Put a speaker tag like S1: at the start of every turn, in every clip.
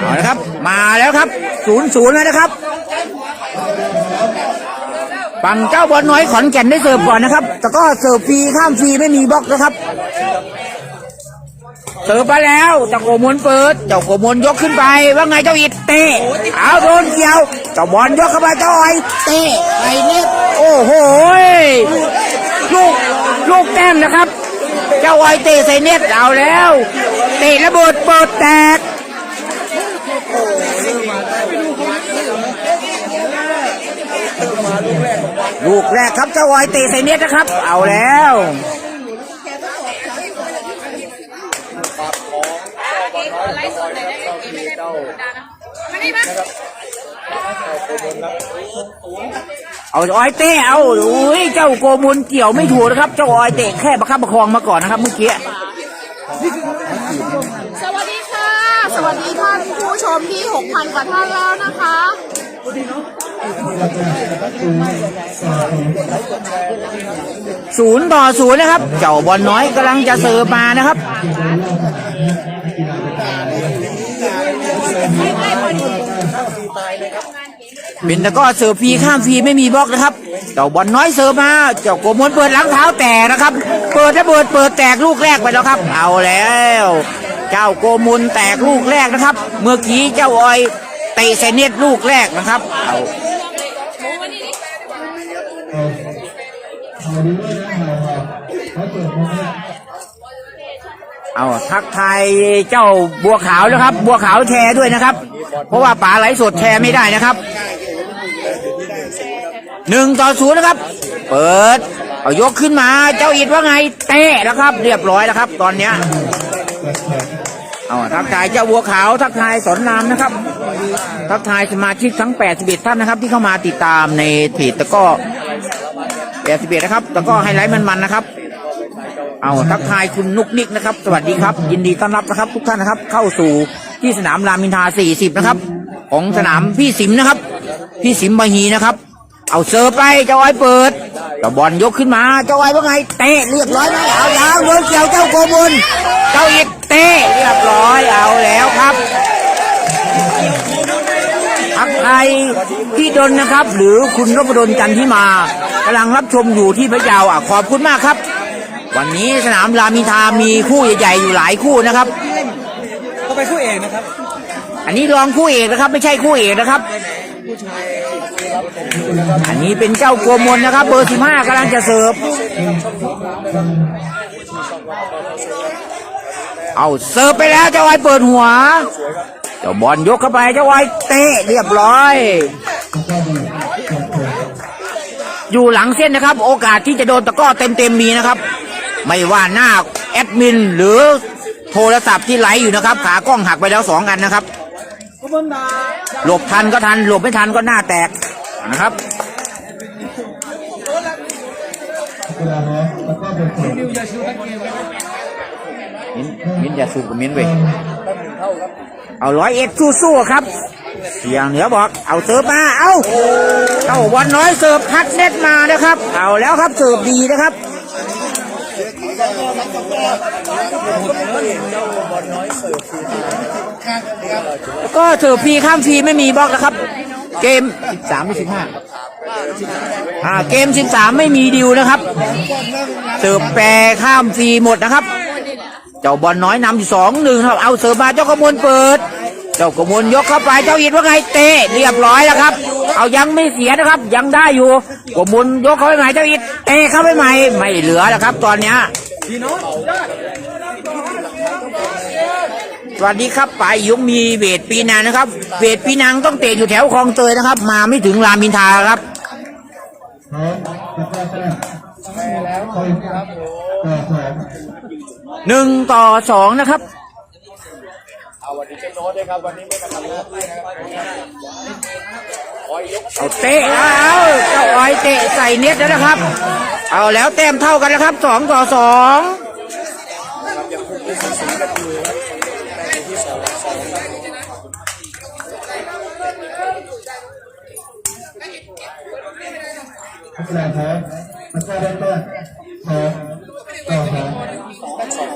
S1: เอาละครับ มาแล้วครับศูนย์ศูนย์แล้วนะครับฝั่งเจ้าบอลน้อยขอนแก่นได้เสิร์ฟก่อนนะครับ แต่ก็เสิร์ฟฟรีข้ามฟรีไม่มีบล็อกนะครับ เสิร์ฟไปแล้วเจ้าโกมลเปิด เจ้าโกมลยกขึ้นไป ว่าไงเจ้าอิดเตะเอาโดนเกี่ยว เจ้าบอลยกเข้าไปเจ้าอ้อยเตะไปเน็ตโอ้โหลูกลูกแต้มนะครับ เจ้าอ้อยเตะใส่เน็ตเอาแล้ว เตะระเบิดเปิดแตก ลูกแรกครับเจ้าออยเตะใส่เน็ตนะครับ เอาแล้วเอาอ้อยเตะเอาอุ้ยเจ้าโกมุลเกี่ยวไม่ถูกนะครับ เจ้าอ้อยเตะแค่ประคับประคองมาก่อนนะครับเมื่อกี้
S2: สวัสดีค่ะ สวัสดีท่านผู้ชมที่ 6,000 กว่าท่านแล้วนะคะ
S1: ศูนย์ต่อศูนย์นะครับ เจ้าบอลน้อยกำลังจะเสิร์ฟมานะครับเป็นตะกร้อเสิร์ฟฟรีข้ามฟรีไม่มีบล็อกนะครับ เจ้าบอลน้อยเสิร์ฟมา เจ้าโกมลเปิดหลังเท้าแตกนะครับ เปิดระเบิดเปิดแตกลูกแรกไปแล้วครับ เอาแล้ว เจ้าโกมลแตกลูกแรกนะครับ เมื่อกี้เจ้าออยเตะเซเนตลูกแรกนะครับ เอา เอาทักทายเจ้าบัวขาวนะครับ บัวขาวแชร์ด้วยนะครับ เพราะว่าป๋าไหลสดแชร์ไม่ได้นะครับหนึ่งต่อศูนย์นะครับ เปิด เอายกขึ้นมาเจ้าอิดว่าไงเตะนะครับ เรียบร้อยแล้วครับ ตอนเนี้ยเอาทักทายเจ้าบัวขาวทักทายสอนรามนะครับ ทักทายสมาชิกทั้ง 81 ท่านนะครับ ที่เข้ามาติดตามในเพจตะก ร้อ81นะครับตะกร้อไฮไลท์มันๆนะครับ เอาทักทายคุณนุกนิกนะครับ สวัสดีครับ ยินดีต้อนรับนะครับ ทุกท่านนะครับ เข้าสู่ที่สนามรามินทรา40นะครับ ของสนามพี่สิมนะครับ พี่สิมบาฮีนะครับ เอาเซิร์ฟไปเจ้าไอ้เปิดเจ้าบอลยกขึ้นมา เจ้าไอ้ว่าไง เตะเรียบร้อยไหมเอายาวโดนเกี่ยวเจ้าโกบุลเจ้าอิดเตะเรียบร้อยเอาแล้วครับ พี่ดนนะครับ หรือคุณรบดลจันทิมากำลังรับชมอยู่ที่พระเยาอะขอบคุณมากครับ วันนี้สนามรามอินทรามีคู่ใหญ่ๆอยู่หลายคู่นะครับ
S3: ก็ไปคู่เอกนะครับ
S1: อันนี้รองคู่เอกนะครับ ไม่ใช่คู่เอกนะครับ อันนี้เป็นเจ้ากัวมลนะครับ เบอร์สิบห้ากำลังจะเสิร์ฟเอาเสิร์ฟไปแล้วเจ้าไอ้เปิดหัว เจ้าบอลยกเข้าไปเจ้าไอ้เตะเรียบร้อย อยู่หลังเส้นนะครับ โอกาสที่จะโดนตะก้อเต็มๆมีนะครับ ไม่ว่าหน้าแอดมินหรือโทรศัพท์ที่ไลฟ์อยู่นะครับ ขากล้องหักไปแล้วสองอันนะครับ หลบทันก็ทัน หลบไม่ทันก็หน้าแตกนะครับมิ้นมิ้นอย่าสูบกับมิ้นเว้ย เอาร้อยเอ็ดสู้ๆครับ เสียงเหนือบอก เอาเสิร์ฟมา เอาเจ้าบอลน้อยเสิร์ฟพัดเน็ตมานะครับ เอาแล้วครับเสิร์ฟดีนะครับแล้วก็เสิร์ฟฟรีข้ามฟรีไม่มีบล็อกนะครับ เกม13ไม่15อ่าเกม13ไม่มีดิวนะครับ เสิร์ฟแปรข้ามฟรีหมดนะครับ เจ้าบอลน้อยนำอยู่สองหนึ่งครับ เอาเสิร์ฟมาเจ้ากระมวลเปิด เจ้ากระมวลยกเข้าไปเจ้าอิดว่าไงเตะเรียบร้อยแล้วครับ เอายังไม่เสียนะครับ ยังได้อยู่กระมวลยกเข้าไปใหม่เจ้าอิดเตะเข้าไปใหม่ไม่เหลือแล้วครับ ตอนเนี้ยสวัสดีครับป่ายยงมีเวทปีนังนะครับ เวทปีนังต้องเตะอยู่แถวคลองเตยนะครับ มาไม่ถึงรามอินทราครับ หนึ่งต่อสองนะครับเอาเตะเอาเจ้าอ้อยเตะใส่เน็ตแล้วนะครับ เอาแล้วแต้มเท่ากันแล้วครับสองต่อสอง
S4: นักกีฬาพร้อมนักกีฬาได้แต้มสองต่อสอ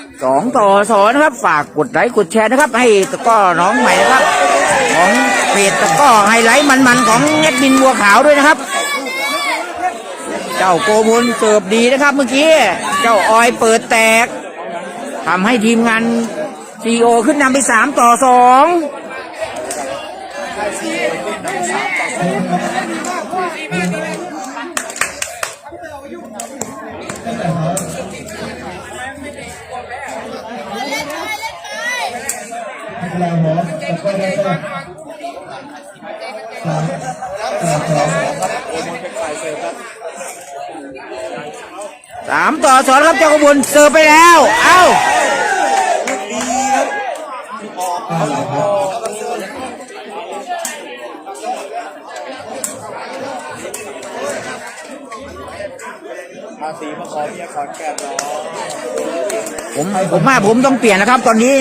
S4: ง
S1: สองต่อสองนะครับ ฝากกดไลค์กดแชร์นะครับ ให้ตะก้อน้องใหม่นะครับ ของเพจตะก้อไฮไลท์มันๆของแอดมินบัวขาวด้วยนะครับ เจ้าโกมลเสิร์ฟดีนะครับเมื่อกี้ เจ้าออยเปิดแตกทำให้ทีมงานซีโอขึ้นนำไปสามต่อสอง
S4: นักกีฬาหมอตะกร้อได้แต้มสามต่อสอง
S1: สามต่อสองครับเจ้าโกมุลเสิร์ฟไปแล้ว เอ้า
S3: ภาษีมาขอเมียขอนแก่นเนาะ
S1: ผมผมว่าผมต้องเปลี่ยนนะครับ ตอนนี้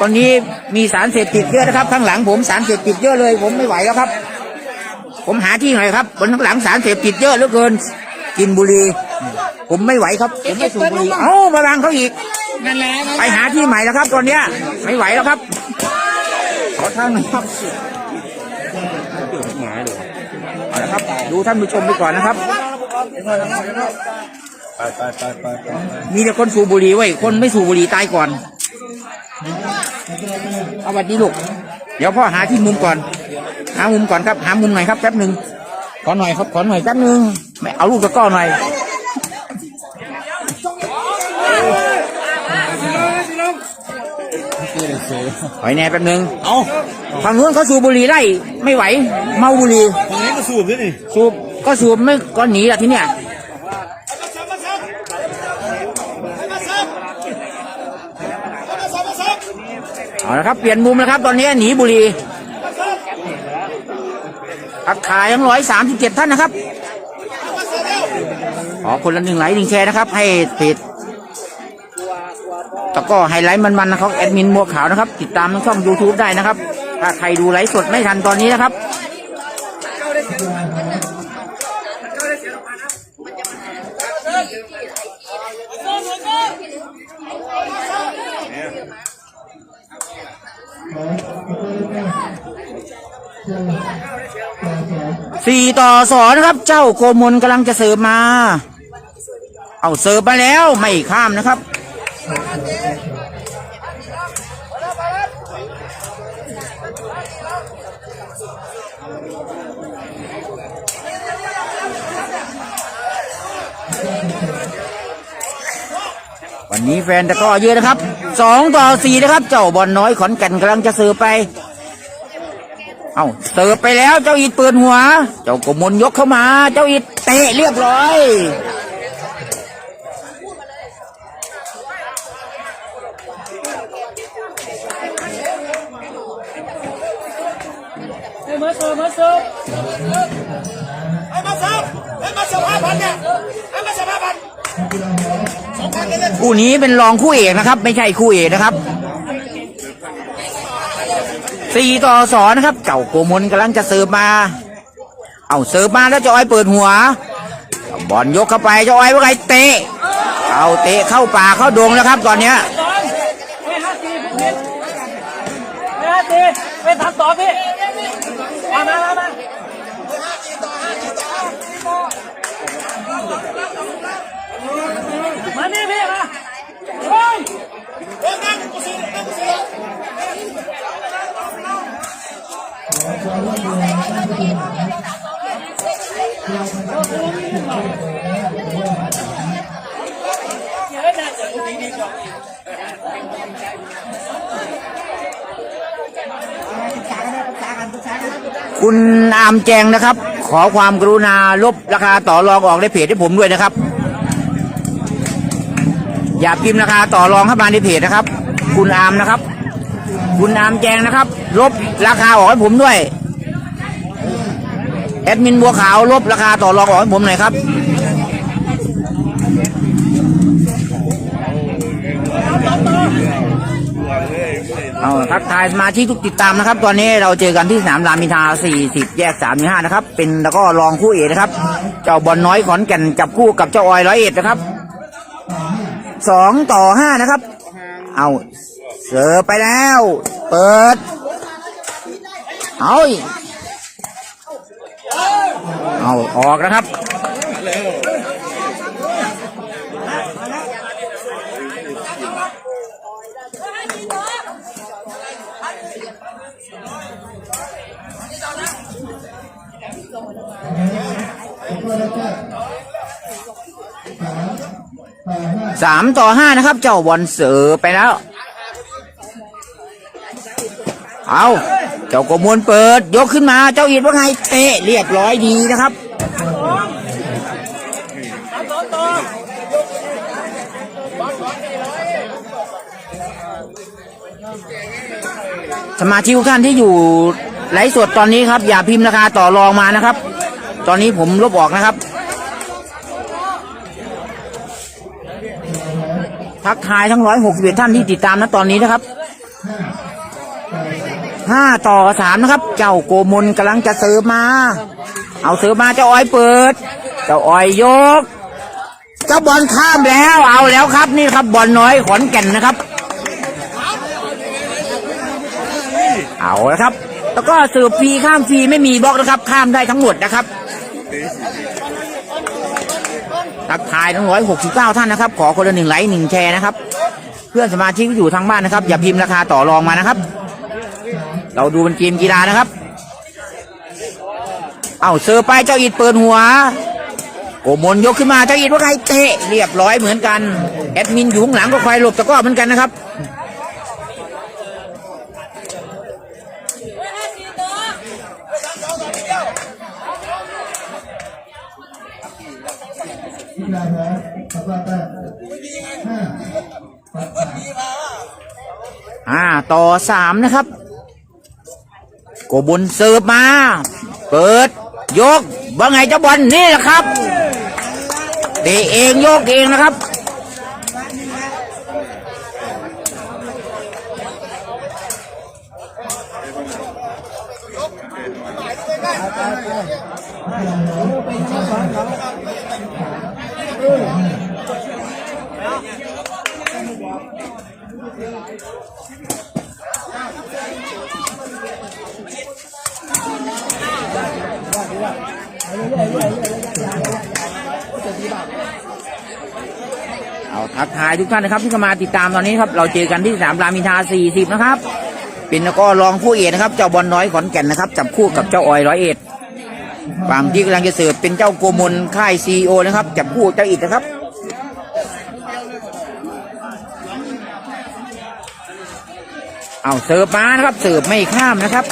S1: ตอนนี้มีสารเสพติดเยอะนะครับ ข้างหลังผมสารเสพติดเยอะเลย ผมไม่ไหวแล้วครับ ผมหาที่หน่อยครับบนข้างหลังสารเสพติดเยอะเหลือเกิน กินบุหรี่ผมไม่ไหวครับผมไม่สูบบุหรี่เอ้ามาบังเขาอีก
S2: นั่นแหละ
S1: ไปหาที่ใหม่แล้วครับ ตอนเนี้ยไม่ไหวแล้วครับ ขอทางหน่อยครับเอาละครับ ดูท่านผู้ชมไปก่อนนะครับ
S3: ไปไปไปไปไป
S1: มีแต่คนสูบบุหรี่ไว้ยคนไม่สูบบุหรี่ตายก่อน เอาวัดดีลูก เดี๋ยวพ่อหาที่มุมก่อน หามุมก่อนครับ หามุมหน่อยครับแป๊บหนึ่งขอหน่อยครับ ขอหน่อยแป๊บหนึ่งไม่เอาลูกตะกร้อหน่อยถอยแน่แป๊บหนึ่ง
S3: เอา
S1: ฝั่งนู้นเขาสูบบุหรี่ไล่ไม่ไหว เมาบุหรี่
S3: ตรงนี้ก็สูบด้วยนี่
S1: สูบ ก็สูบไม่ก็หนีแหละที่เนี่ย เอาละครับเปลี่ยนมุมแล้วครับ ตอนนี้หนีบุรีพักขายทั้งร้อยสามสิบเจ็ดท่านนะครับ ขอคนละหนึ่งไลค์หนึ่งแชร์นะครับ ให้ติดแล้วก็ไฮไลท์มันๆนะครับแอดมินมัวขาวนะครับ ติดตามช่อง YouTube ได้นะครับ ถ้าใครดูไลฟ์สดไม่ทันตอนนี้นะครับ สี่ต่อสองนะครับ เจ้าโกมลกำลังจะเสิร์ฟมา เอาเสิร์ฟมาแล้วไม่ข้ามนะครับวันนี้แฟนตะก้อเยอะนะครับสองต่อสี่นะครับ เจ้าบอลน้อยขอนแก่นกำลังจะเสิร์ฟไป เอาเสิร์ฟไปแล้วเจ้าอิดเปิดหัว เจ้ากมลยกเข้ามา เจ้าอิดเตะเรียบร้อย
S3: มาเสิร์ฟมาเสิร์ฟให้มาเสิร์ฟให้มาเสิร์ฟห้าพันเนี่ยให้มาเสิร์ฟห้าพันสองพันเลย
S1: คู่นี้เป็นรองคู่เอกนะครับ ไม่ใช่คู่เอกนะครับ สี่ต่อสองนะครับ เจ้าโกมลกำลังจะเสิร์ฟมา เอาเสิร์ฟมาแล้วจ้าอ้อยเปิดหัว บอลยกเข้าไปจ้าอ้อยว่าไงเตะ เอาเตะเข้าป่าเข้าดงแล้วครับ ตอนเนี้ย
S3: ไปทำต่อพี่มามามามามานี่พี่มาเฮ้ยเฮ้ยนั่งกูสินั่งกูสิ
S1: คุณอามแจงนะครับ ขอความกรุณาลบราคาต่อรองออกในเพจให้ผมด้วยนะครับ อย่าพิมพ์ราคาต่อรองเข้ามาในเพจนะครับ คุณอามนะครับ คุณอามแจงนะครับ ลบราคาออกให้ผมด้วย แอดมินบัวขาวลบราคาต่อรองออกให้ผมหน่อยครับเอาทักทายสมาชิกทุกติดตามนะครับ ตอนนี้เราเจอกันที่สนามรามอินทรา40 แยก35นะครับ เป็นแล้วก็รองคู่เอกนะครับ เจ้าบอลน้อยขอนแก่นจับคู่กับเจ้าออยร้อยเอ็ดนะครับสองต่อห้านะครับ เอาเสือไปแล้ว เปิด เอาอี เอาออกนะครับสามต่อห้านะครับ เจ้าบอลเสือไปแล้ว เอา จ้ากมลเปิด ยกขึ้นมาเจ้าอิดว่าไงเตะเรียบร้อยดีนะครับสมาชิกทุกท่านที่อยู่ไลฟ์สดตอนนี้ครับ อย่าพิมพ์ราคาต่อรองมานะครับ ตอนนี้ผมลบออกนะครับทักทายทั้งร้อยหกสิบเอ็ดท่านที่ติดตามนะตอนนี้นะครับ ห้าต่อสามนะครับ เจ้าโกมลกำลังจะเสิร์ฟมา เอาเสิร์ฟมาเจ้าอ้อยเปิด เจ้าอ้อยยก เจ้าบอลข้ามแล้ว เอาแล้วครับนี่ครับบอลน้อยขอนแก่นนะครับ เอาแล้วครับ แล้วก็เสิร์ฟฟรีข้ามฟรีไม่มีบล็อกนะครับ ข้ามได้ทั้งหมดนะครับทักทายทั้งร้อยหกสิบเก้าท่านนะครับ ขอคนละหนึ่งไลค์หนึ่งแชร์นะครับ เพื่อนสมาชิกที่อยู่ทางบ้านนะครับ อย่าพิมพ์ราคาต่อรองมานะครับ เราดูเป็นเกมกีฬานะครับ เอาเซอร์ไปเจ้าอิดเปิดหัว โกมลยกขึ้นมาเจ้าอิดว่าใครเตะเรียบร้อยเหมือนกัน แอดมินอยู่ข้างหลังก็คอยหลบตะกร้อเหมือนกันนะครับ
S4: ที่ลาแพ้สัปดาห์แรกห้าปัดสาม
S1: อ่า ต่อสามนะครับ โกบุญเสิร์ฟมา เปิด ยกว่าไงเจ้าบอลนี่แหละครับเตะเองโยกเองนะครับ เอาทักทายทุกท่านนะครับที่เข้ามาติดตามตอนนี้ครับ เราเจอกันที่สนามรามินทรา40 นะครับ เป็นแล้วก็รองผู้เอกนะครับ เจ้าบอลน้อยขอนแก่นนะครับ จับคู่กับเจ้าออยร้อยเอ็ดฝั่งที่กำลังจะเสิร์ฟเป็นเจ้าโกมลค่ายซีโอนะครับ จับคู่เจ้าอิดนะครับเอาเสิร์ฟมานะครับเสิร์ฟไม่ข้ามนะครับ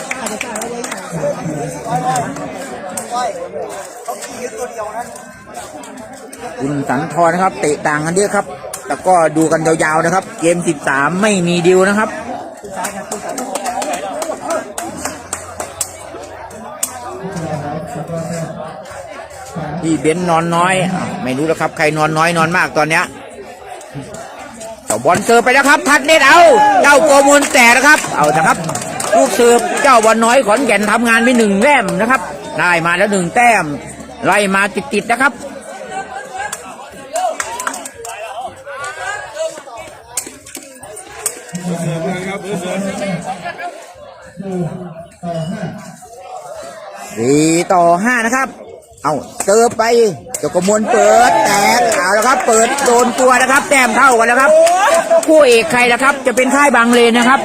S1: คุณสังทรนะครับ เตะต่างกันเยอะครับ แต่ก็ดูกันยาวๆนะครับ เกม 13 ไม่มีดิวนะครับพี่เบนนอนน้อย ไม่รู้แล้วครับ ใครนอนน้อยนอนมากตอนเนี้ยเจ้าบอลเสิร์ฟไปแล้วครับ ทัดเน็ตเอา เจ้าโกมูลแต่นะครับ เอานะครับ ลูกเสิร์ฟเจ้าบอลน้อยขอนแก่นทำงานไปหนึ่งแต้มนะครับ ได้มาแล้วหนึ่งแต้ม ไล่มาติดๆนะครับ สี่ต่อห้านะครับ เอาเติบไปเจ้ากมวลเปิดแตกเอาแล้วครับ เปิดโดนตัวนะครับแต้มเท่ากันแล้วครับคู่เอกใครนะครับ จะเป็นค่ายบางเลนนะครับ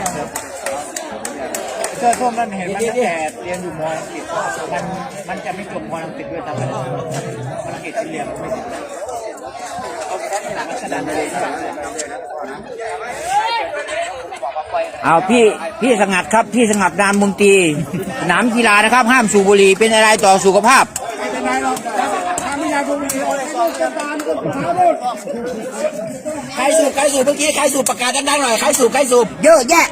S3: เสื้อส้มนั่นเห็นมันตั้งแต่เรียนอยู่มอังกฤษมันมันจะไม่จบมอังกฤษด้วยตามกันมันอังกฤษเรียนไม่จบเอาแค่หลังกระดานเลย
S1: เอาพี่พี่สงัดครับพี่สงัดนามมุงตีสนามกีฬานะครับ ห้ามสูบบุหรี่เป็นอะไรต่อสุขภาพ
S3: ใครสูบใครสูบเมื่อกี้ใครสูบประกาศดังๆหน่อยใครสูบใครสูบ
S1: เยอะแยะ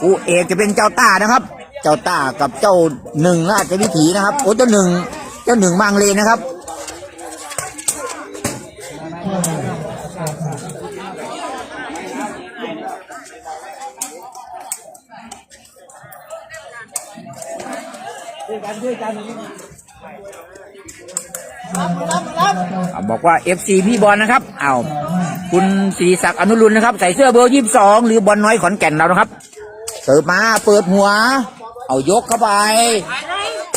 S1: คู่เอกจะเป็นเจ้าต้านะครับ เจ้าต้ากับเจ้าหนึ่งราชวิถีนะครับโอ้เจ้าหนึ่งเจ้าหนึ่งบางเลนนะครับ อ่าบอกว่า FC พี่บอลนะครับเอาวคุณศรีศักดิ์อนุรุณนะครับ ใส่เสื้อเบอร์ยี่สิบสองหรือบอลน้อยขอนแก่นเรานะครับเสิร์ฟมาเปิดหัว เอายกเข้าไป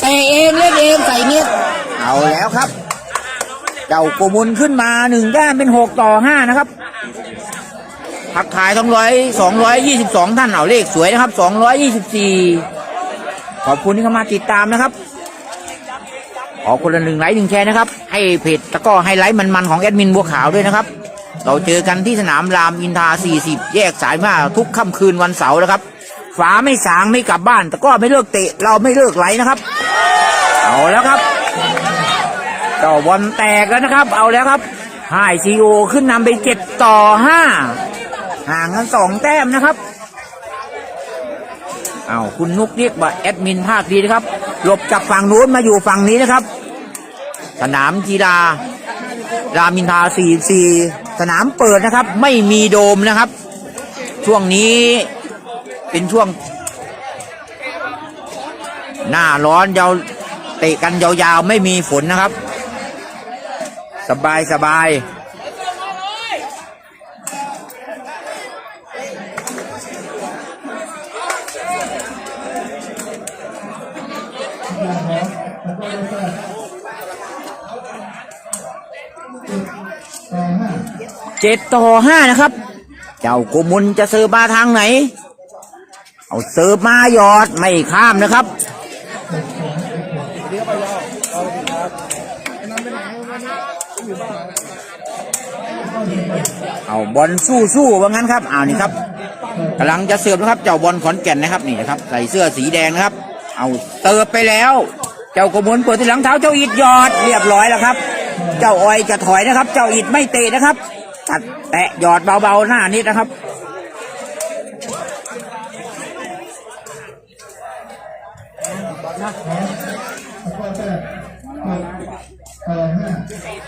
S1: เตะเองเล่นเองใส่เน็ตเอาแล้วครับเจ้าโกมุลขึ้นมาหนึ่งแต้มเป็นหกต่อห้านะครับทักทายสองร้อยสองร้อยยี่สิบสองท่านเอาเลขสวยนะครับสองร้อยยี่สิบสี่ขอบคุณที่เข้ามาติดตามนะครับ ขอคนละหนึ่งไลค์หนึ่งแชร์นะครับ ให้เพจแล้วก็ให้ไลค์มันๆของแอดมินบัวขาวด้วยนะครับ เราเจอกันที่สนามรามอินทรา40 แยกสายมาทุกค่ำคืนวันเสาร์นะครับ ฟ้าไม่สางไม่กลับบ้าน แต่ก็ไม่เลิกเตะ เราไม่เลิกไหลนะครับ เอาแล้วครับเจ้าบอลแตกแล้วนะครับ เอาแล้วครับไฮซีโอขึ้นนำไปเจ็ดต่อห้าห่างกันสองแต้มนะครับเอาคุณนุกเรียกว่าแอดมินภาคดีนะครับ หลบจากฝั่งนู้นมาอยู่ฝั่งนี้นะครับ สนามกีฬารามอินทา44สนามเปิดนะครับ ไม่มีโดมนะครับ ช่วงนี้เป็นช่วง หน้าร้อนยาวเตะกันยาวๆ ไม่มีฝนนะครับ สบายสบาย เจ็ดต่อห้านะครับ เจ้าโกมุลจะเสิร์ฟมาทางไหน เอาเสิร์ฟมาหยอดไม่ข้ามนะครับเอาบอลสู้สู้ว่างั้นครับเอานี่ครับกำลังจะเสิร์ฟนะครับ เจ้าบอลขอนแก่นนะครับนี่นะครับ ใส่เสื้อสีแดงนะครับ เอาเสิร์ไปแล้ว เจ้ากระมวลเปิดที่หลังเท้าเจ้าอิดยอดเรียบร้อยแล้วครับ เจ้าออยจะถอยนะครับ เจ้าอิดไม่เตะนะครับ ตัดแตะหยอดเบาๆหน้านิดนะครับ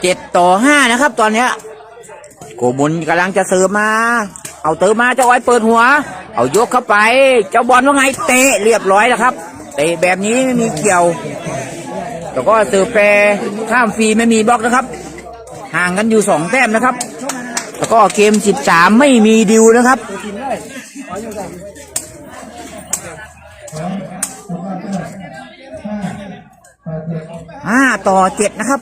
S1: เจ็ดต่อห้านะครับ ตอนเนี้ยโกมุลกำลังจะเสิร์ฟมา เอาเติมมาเจ้าอ้อยเปิดหัว เอายกเข้าไป เจ้าบอลว่าไงเตะเรียบร้อยแล้วครับ เตะแบบนี้ไม่มีเกี่ยวแล้วก็เสิร์ฟแปรข้ามฟรีไม่มีบล็อกนะครับ ห่างกันอยู่สองแต้มนะครับ ก็เกมสิบสามไม่มีดิวนะครับ ห้าต่อเจ็ดนะครับ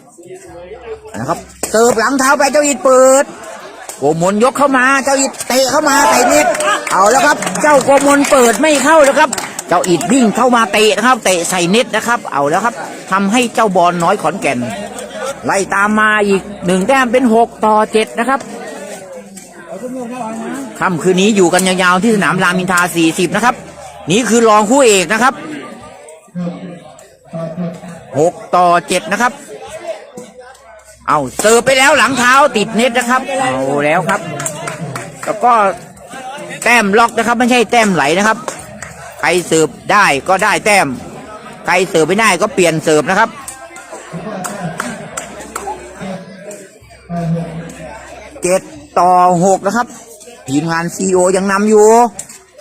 S1: นะครับเสิร์ฟหลังเท้าไปเจ้าอิดเปิดโกมลยกเข้ามา เจ้าอิดเตะเข้ามาเตะนิดเอาแล้วครับ เจ้าโกมลเปิดไม่เข้าแล้วครับ เจ้าอิดวิ่งเข้ามาเตะนะครับ เตะใส่เน็ตนะครับ เอาแล้วครับทำให้เจ้าบอลน้อยขอนแก่น ไล่ตามมาอีกหนึ่งแต้มเป็นหกต่อเจ็ดนะครับ ค่ำคืนนี้อยู่กันยาวๆที่สนามรามอินทรา40 นะครับ นี่คือรองคู่เอกนะครับหกต่อเจ็ดนะครับ เอาเสิร์ฟไปแล้วหลังเท้าติดเน็ตนะครับ เอาแล้วครับ แล้วก็แต้มล็อกนะครับ ไม่ใช่แต้มไหลนะครับ ใครเสิร์ฟได้ก็ได้แต้ม ใครเสิร์ฟไม่ได้ก็เปลี่ยนเสิร์ฟนะครับ ต่อหกนะครับ ทีมงานซีโอยังนำอยู่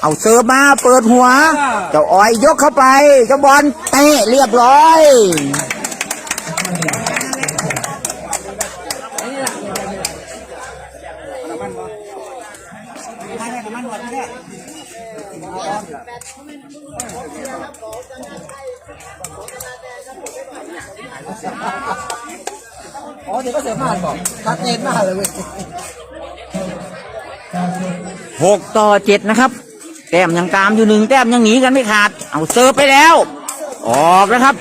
S1: เอาเสิร์ฟมาเปิดหัว เจ้าอ้อยยกเข้าไป เจ้าบอลเตะเรียบร้อย
S3: อ๋อเดี๋ยวก็เสียมากบอกชัดเจนมากเลยเว้ย
S1: หกต่อเจ็ดนะครับ แต้มยังตามอยู่หนึ่งแต้มยังหนีกันไม่ขาด เอาเซิร์ฟไปแล้ว ออกแล้วครับ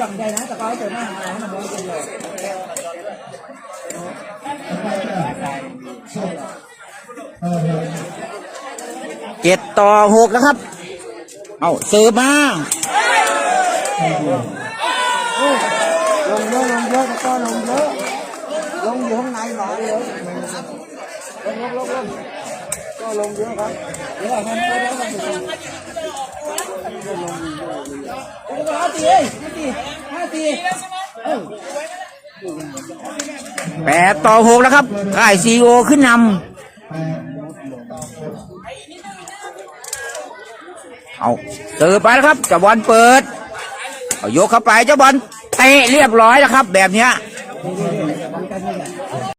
S3: จำได้นะแต่เขาเจอหน้าหามันเลย
S1: เจ็ดต่อหกแล้วครับ เอาเซิร์ฟมา
S3: ลงเยอะลงเยอะแล้วก็ลงเยอะลงอยู่ข้างในหน่อยเลย ลงลงลงก็ลงเยอะครับเดี๋ยวมันก็แล้วมันจะลงห้าตีเอ้ยห้าตีห้าตี
S1: แปดต่อหกแล้วครับค่ายซีโอขึ้นนำเอาเสิร์ฟไปแล้วครับเจะบอลเปิดเอายกเข้าไปเจ้าบอลเตะเรียบร้อยแล้วครับ แบบเนี้ย